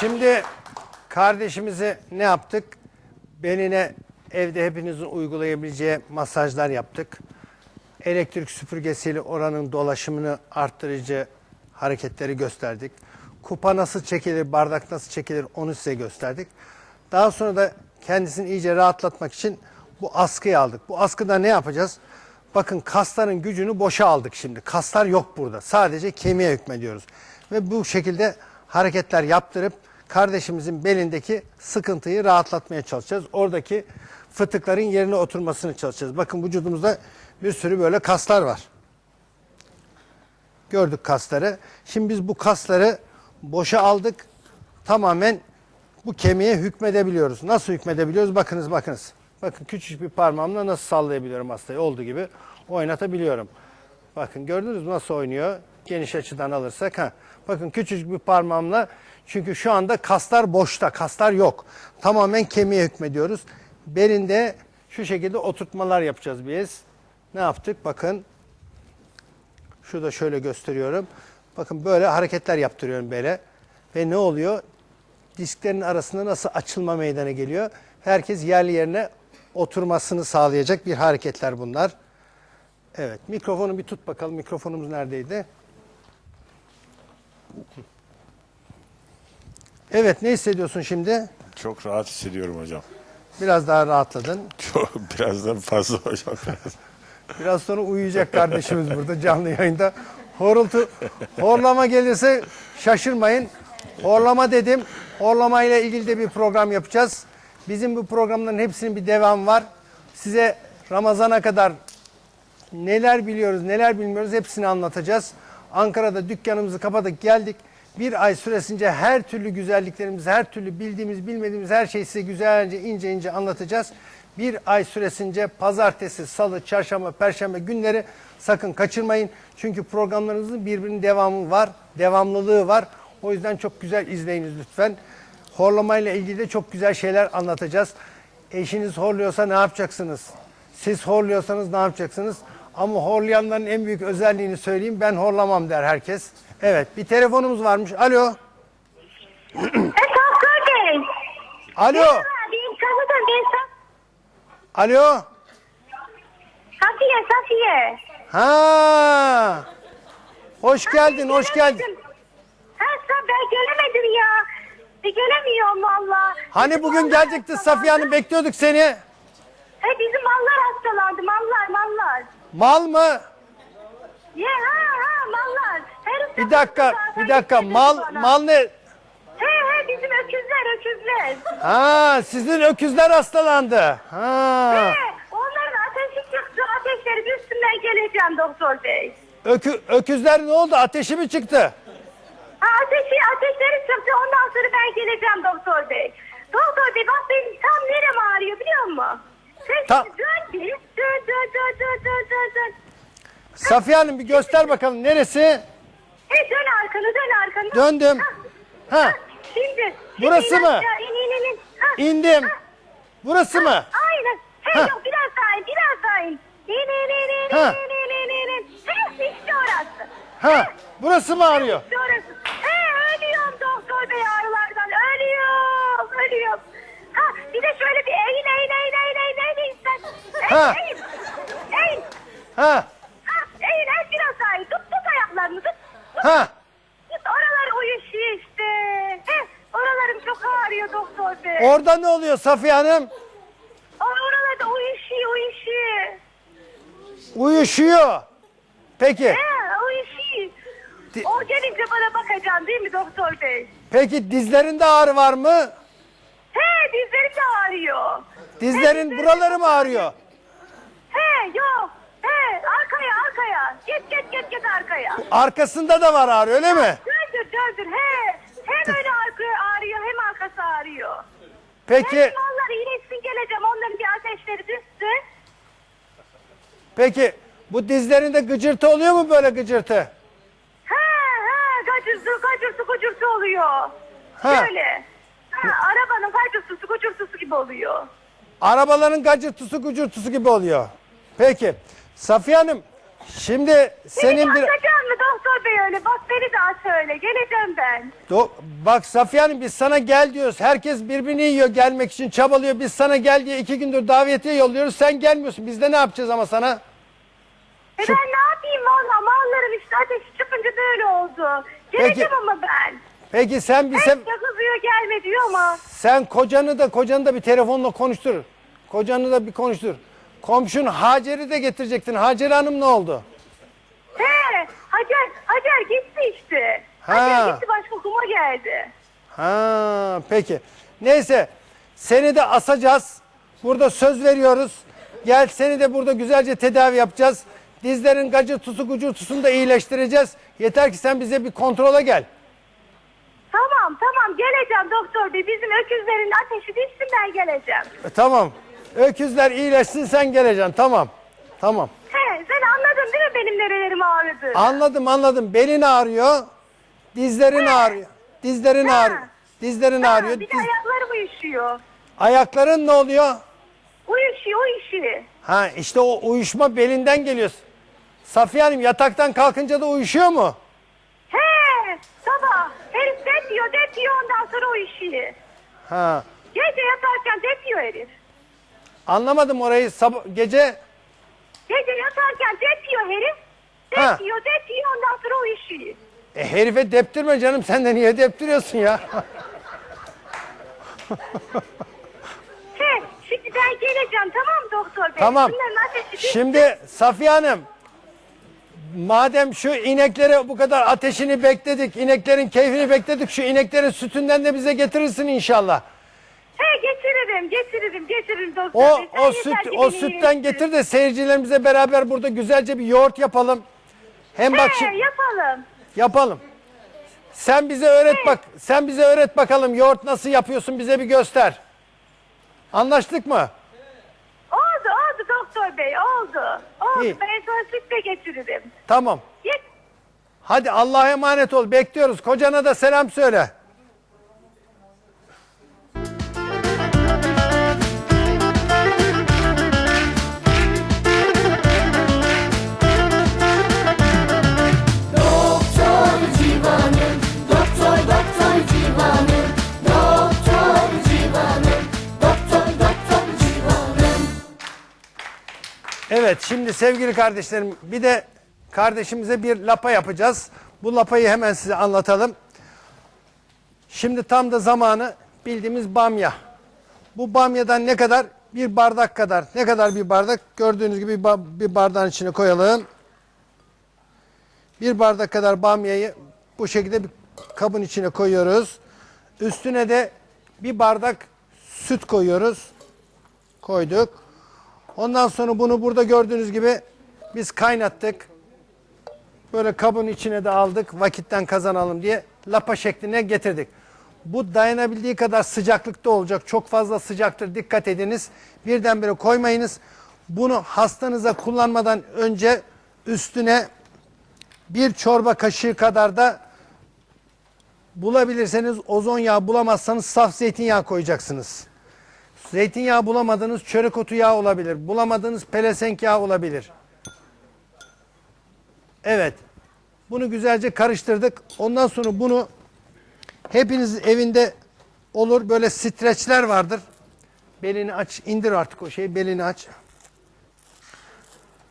Şimdi kardeşimizi ne yaptık? Beline evde hepinizin uygulayabileceği masajlar yaptık. Elektrik süpürgesiyle oranın dolaşımını arttırıcı hareketleri gösterdik. Kupa nasıl çekilir, bardak nasıl çekilir onu size gösterdik. Daha sonra da kendisini iyice rahatlatmak için bu askıyı aldık. Bu askıda ne yapacağız? Bakın kasların gücünü boşa aldık şimdi. Kaslar yok burada. Sadece kemiğe hükmediyoruz. Ve bu şekilde hareketler yaptırıp kardeşimizin belindeki sıkıntıyı rahatlatmaya çalışacağız. Oradaki fıtıkların yerine oturmasını çalışacağız. Bakın vücudumuzda bir sürü böyle kaslar var. Gördük kasları. Şimdi biz bu kasları boşa aldık. Tamamen bu kemiğe hükmedebiliyoruz. Nasıl hükmedebiliyoruz? Bakınız bakınız. Bakın küçücük bir parmağımla nasıl sallayabiliyorum hastayı olduğu gibi oynatabiliyorum. Bakın gördünüz mü nasıl oynuyor? Geniş açıdan alırsak. Ha. Bakın küçücük bir parmağımla çünkü şu anda kaslar boşta, kaslar yok. Tamamen kemiğe hükmediyoruz. Belinde şu şekilde oturtmalar yapacağız biz. Ne yaptık? Bakın Şurada şöyle gösteriyorum. Bakın böyle hareketler yaptırıyorum böyle. Ve ne oluyor? Disklerin arasında nasıl açılma meydana geliyor? Herkes yerli yerine oturmasını sağlayacak bir hareketler bunlar. Evet, mikrofonu bir tut bakalım. Mikrofonumuz neredeydi? Evet, ne hissediyorsun şimdi? Çok rahat hissediyorum hocam. Biraz daha rahatladın. Çok birazdan fazla hocam. Biraz sonra uyuyacak kardeşimiz burada canlı yayında. Horultu, horlama gelirse şaşırmayın. Horlama dedim. Horlama ile ilgili de bir program yapacağız. Bizim bu programların hepsinin bir devamı var. Size Ramazan'a kadar neler biliyoruz, neler bilmiyoruz hepsini anlatacağız. Ankara'da dükkanımızı kapadık geldik. Bir ay süresince her türlü güzelliklerimizi, her türlü bildiğimiz, bilmediğimiz her şeyi size güzelce ince ince anlatacağız. Bir ay süresince pazartesi, salı, çarşamba, perşembe günleri sakın kaçırmayın. Çünkü programlarımızın birbirinin devamı var, devamlılığı var. O yüzden çok güzel izleyiniz lütfen. Horlamayla ilgili de çok güzel şeyler anlatacağız. Eşiniz horluyorsa ne yapacaksınız? Siz horluyorsanız ne yapacaksınız? Ama horlayanların en büyük özelliğini söyleyeyim. Ben horlamam der herkes. Evet bir telefonumuz varmış. Alo. Esas Bey. Alo. Benim ben Alo. Safiye, Safiye. Ha. Hoş geldin, hoş geldin. Ha, ben gelemedim ya. Bir gelemiyorum valla. Hani Bizim bugün mallar gelecekti Safiye. Hanım bekliyorduk seni. He, bizim mallar hastalandı, mallar, mallar. Mal mı? Ye, ha, ha, mallar. Her Bir dakika, bir dakika. Mal mal ne? He, he, bizim öküzler, öküzler. Ha, sizin öküzler hastalandı. Ha. He, onların ateşi çıktı, ateşleri üstünden geleceğim doktor bey. Ökü, öküzler ne oldu? Ateşi mi çıktı? Ha, ateşi, ateşleri çıktı. Ondan sonra ben geleceğim doktor bey. Doktor bey bak benim tam nerem ağrıyor biliyor musun? Ta- dön. Dön dön dön dön dön dön dön. Safiye Hanım bir göster bakalım neresi? He dön arkanı dön arkanı. Döndüm. Ha, Ha. Şimdi. Burası şimdi in mı? aşağı, in in in. in. Ha, İndim. ha, Burası mı? Aynen. He Ha. yok biraz daha in biraz daha in. İn in in in Ha. in in in in in. He işte orası. Ha. Burası mı ağrıyor? İşte Ha. Eğin. Ha. Ha eğin eğin biraz daha eğin. Tut tut ayaklarını tut. tut. Ha. Tut oralar uyuşuyor işte. He oralarım çok ağrıyor doktor bey. Orada ne oluyor Safiye Hanım? Oralarda uyuşuyor uyuşuyor. Uyuşuyor. Peki. He uyuşuyor. Di- O gelince bana bakacaksın değil mi doktor bey? Peki dizlerinde ağrı var mı? He dizlerim de ağrıyor. Dizlerin buraları mı ağrıyor? He yok. He arkaya arkaya. Git git git git arkaya. Arkasında da var ağrı öyle mi? Döndür döndür he. Hem öyle arkaya ağrıyor hem arkası ağrıyor. Peki. Hem mallar iyileşsin geleceğim onların bir ateşleri düşsün. Peki bu dizlerinde gıcırtı oluyor mu böyle gıcırtı? He he gacırtı gacırtı gacırtı oluyor. Ha. Şöyle. Ha, arabanın gacırtısı gacırtısı gibi oluyor. Arabaların gacırtısı gıcırtısı gibi oluyor. Peki. Safiye Hanım Şimdi senin bir... atacak mı doktor bey öyle? Bak beni daha söyle. Geleceğim ben. Do- Bak Safiye Hanım biz sana gel diyoruz. Herkes birbirini yiyor gelmek için çabalıyor. Biz sana gel diye iki gündür davetiye yolluyoruz. Sen gelmiyorsun. Biz de ne yapacağız ama sana? E Şu- ben ne yapayım valla mallarım işte ateşi çıkınca böyle oldu. Geleceğim ama ben. Peki sen bir sen, de kızıyor gelme diyor ama. sen kocanı da kocanı da bir telefonla konuştur. Kocanı da bir konuştur. Komşun Hacer'i de getirecektin. Hacer Hanım ne oldu? He Hacer, Hacer gitti işte. Ha. Hacer gitti başka kuma geldi. Ha peki. Neyse seni de asacağız. Burada söz veriyoruz. Gel seni de burada güzelce tedavi yapacağız. Dizlerin gacı tusu ucurtusunu da iyileştireceğiz. Yeter ki sen bize bir kontrola gel. Tamam tamam geleceğim doktor bey. Bizim öküzlerin ateşi düşsün ben geleceğim. E, tamam. Öküzler iyileşsin sen geleceksin. Tamam. Tamam. He sen anladın değil mi benim nerelerim ağrıdı? Anladım anladım. Belin ağrıyor. Dizlerin ağrıyor. Dizlerin Ha. ağrıyor. Dizlerin Ha, ağrıyor. bir de Diz- ayaklarım uyuşuyor. Ayakların ne oluyor? Uyuşuyor uyuşuyor. Ha işte o uyuşma belinden geliyor. Safiye Hanım yataktan kalkınca da uyuşuyor mu? He sabah herif depiyor depiyor ondan sonra uyuşuyor. Ha. Gece yatarken depiyor herif. Anlamadım orayı. Sab- gece Gece yatarken depiyor herif. Ha. Depiyor depiyor ondan sonra uyuşuyor. e, herife deptirme canım. Sen de niye deptiriyorsun ya? He şimdi ben geleceğim tamam mı doktor bey? tamam. Bunların ateşi düşsün. Şimdi Safiye Hanım madem şu ineklere bu kadar ateşini bekledik, ineklerin keyfini bekledik, şu ineklerin sütünden de bize getirirsin inşallah. He getiririm getiririm doktor O bey. Sen o yeter süt ki o beni sütten getir de seyircilerimize beraber burada güzelce bir yoğurt yapalım. Hem bak He şimdi yapalım. yapalım. Sen bize öğret bak. Sen bize öğret bakalım yoğurt nasıl yapıyorsun bize bir göster. Anlaştık mı? Oldu oldu doktor bey oldu. Oldu İyi. ben sana süt de getiririm. Tamam. Git. Hadi Allah'a emanet ol. Bekliyoruz. Kocana da selam söyle. Evet şimdi sevgili kardeşlerim bir de kardeşimize bir lapa yapacağız. Bu lapayı hemen size anlatalım. Şimdi tam da zamanı bildiğimiz bamya. Bu bamyadan ne kadar? Bir bardak kadar. Ne kadar bir bardak? Gördüğünüz gibi bir ba- bir bardağın içine koyalım. Bir bardak kadar bamyayı bu şekilde bir kabın içine koyuyoruz. Üstüne de bir bardak süt koyuyoruz. Koyduk. Ondan sonra bunu burada gördüğünüz gibi biz kaynattık. Böyle kabın içine de aldık vakitten kazanalım diye lapa şekline getirdik. Bu dayanabildiği kadar sıcaklıkta olacak. Çok fazla sıcaktır dikkat ediniz. Birdenbire koymayınız. Bunu hastanıza kullanmadan önce üstüne bir çorba kaşığı kadar da bulabilirseniz ozon yağı bulamazsanız saf zeytinyağı koyacaksınız. Zeytinyağı bulamadığınız çörek otu yağı olabilir. Bulamadığınız pelesenk yağı olabilir. Evet. Bunu güzelce karıştırdık. Ondan sonra bunu hepiniz evinde olur böyle streçler vardır. Belini aç, indir artık o şeyi, belini aç.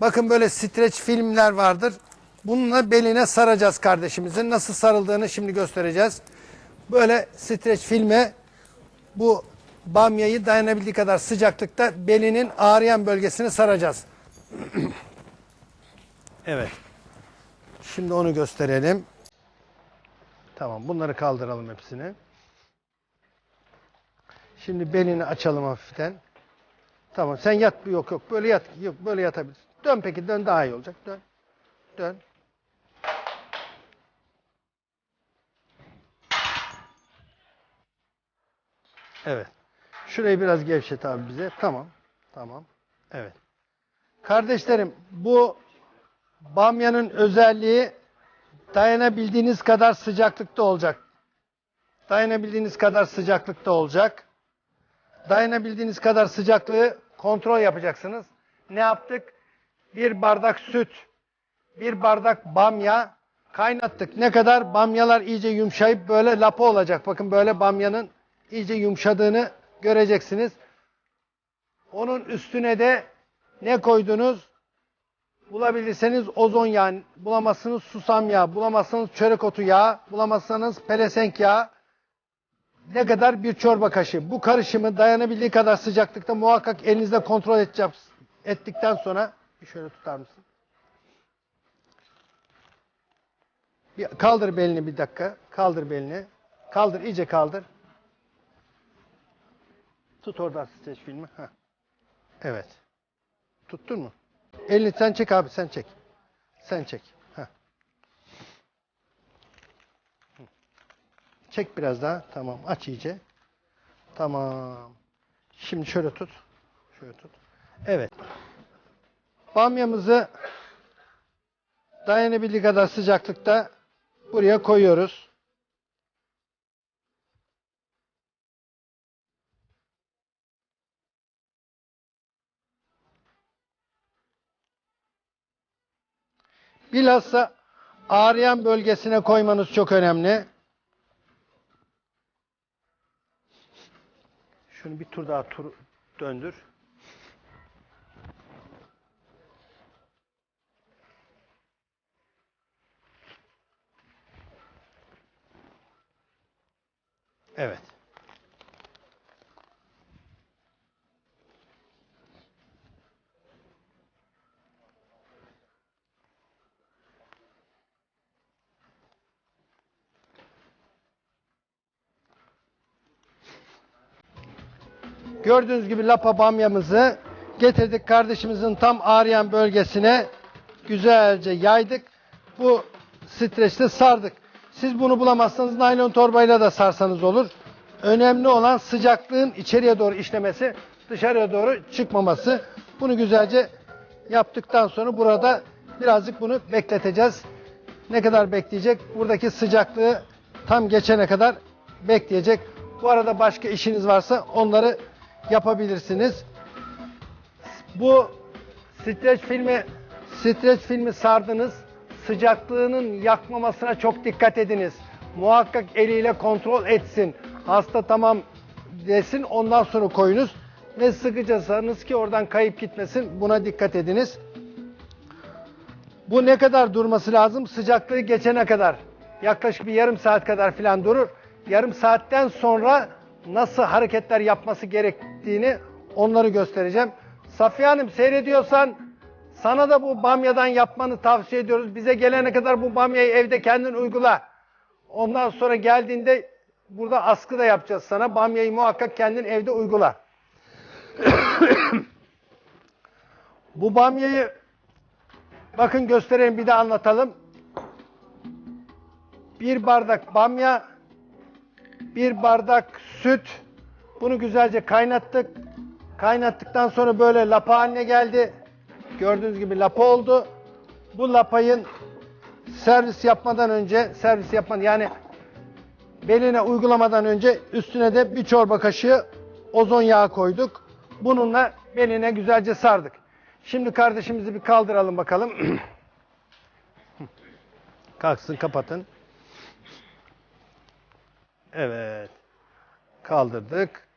Bakın böyle streç filmler vardır. Bununla beline saracağız kardeşimizin. Nasıl sarıldığını şimdi göstereceğiz. Böyle streç filme bu bamyayı dayanabildiği kadar sıcaklıkta belinin ağrıyan bölgesine saracağız. evet. Şimdi onu gösterelim. Tamam bunları kaldıralım hepsini. Şimdi belini açalım hafiften. Tamam sen yat yok yok böyle yat yok böyle yatabilirsin. Dön peki dön daha iyi olacak. Dön. Dön. Evet. Şurayı biraz gevşet abi bize. Tamam. Tamam. Evet. Kardeşlerim bu bamyanın özelliği dayanabildiğiniz kadar sıcaklıkta olacak. Dayanabildiğiniz kadar sıcaklıkta olacak. Dayanabildiğiniz kadar sıcaklığı kontrol yapacaksınız. Ne yaptık? Bir bardak süt, bir bardak bamya kaynattık. Ne kadar? Bamyalar iyice yumuşayıp böyle lapa olacak. Bakın böyle bamyanın iyice yumuşadığını göreceksiniz. Onun üstüne de ne koydunuz? Bulabilirseniz ozon yağı, bulamazsınız susam yağı, bulamazsınız çörek otu yağı, bulamazsanız pelesenk yağı. Ne kadar? Bir çorba kaşığı. Bu karışımı dayanabildiği kadar sıcaklıkta muhakkak elinizde kontrol edeceğiz. Ettikten sonra bir şöyle tutar mısın? Bir kaldır belini bir dakika. Kaldır belini. Kaldır, iyice kaldır. Tut oradan streç filmi. Heh. Evet. Tuttun mu? Elini sen çek abi, sen çek. Sen çek. Heh. Çek biraz daha. Tamam. Aç iyice. Tamam. Şimdi şöyle tut. Şöyle tut. Evet. Bamyamızı dayanabildiği kadar sıcaklıkta buraya koyuyoruz. Bilhassa ağrıyan bölgesine koymanız çok önemli. Şunu bir tur daha tur döndür. Evet. Gördüğünüz gibi lapa bamyamızı getirdik kardeşimizin tam ağrıyan bölgesine güzelce yaydık. Bu streçte sardık. Siz bunu bulamazsanız naylon torbayla da sarsanız olur. Önemli olan sıcaklığın içeriye doğru işlemesi, dışarıya doğru çıkmaması. Bunu güzelce yaptıktan sonra burada birazcık bunu bekleteceğiz. Ne kadar bekleyecek? Buradaki sıcaklığı tam geçene kadar bekleyecek. Bu arada başka işiniz varsa onları yapabilirsiniz. Bu streç filmi streç filmi sardınız. Sıcaklığının yakmamasına çok dikkat ediniz. Muhakkak eliyle kontrol etsin. Hasta tamam desin ondan sonra koyunuz. Ne sıkıca sarınız ki oradan kayıp gitmesin. Buna dikkat ediniz. Bu ne kadar durması lazım? Sıcaklığı geçene kadar. Yaklaşık bir yarım saat kadar falan durur. Yarım saatten sonra nasıl hareketler yapması gerektiğini onları göstereceğim. Safiye Hanım seyrediyorsan sana da bu bamyadan yapmanı tavsiye ediyoruz. Bize gelene kadar bu bamyayı evde kendin uygula. Ondan sonra geldiğinde burada askı da yapacağız sana. Bamyayı muhakkak kendin evde uygula. bu bamyayı bakın göstereyim bir de anlatalım. Bir bardak bamya, bir bardak süt. Bunu güzelce kaynattık. Kaynattıktan sonra böyle lapa haline geldi. Gördüğünüz gibi lapa oldu. Bu lapayın servis yapmadan önce, servis yapmadan yani beline uygulamadan önce üstüne de bir çorba kaşığı ozon yağı koyduk. Bununla beline güzelce sardık. Şimdi kardeşimizi bir kaldıralım bakalım. Kalksın kapatın. Evet. Kaldırdık.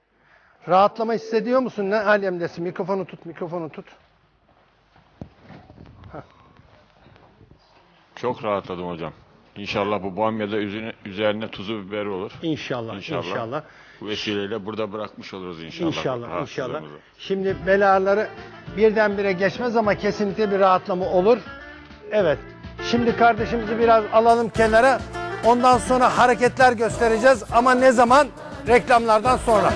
Rahatlama hissediyor musun? Ne alemdesin? Mikrofonu tut, mikrofonu tut. Çok rahatladım hocam. İnşallah bu bamyada üzerine, üzerine tuzu biberi olur. İnşallah, İnşallah. inşallah. Bu vesileyle burada bırakmış oluruz inşallah. İnşallah, inşallah. Şimdi bel ağrıları birdenbire geçmez ama kesinlikle bir rahatlama olur. Evet. Şimdi kardeşimizi biraz alalım kenara. Ondan sonra hareketler göstereceğiz ama ne zaman? Reklamlardan sonra.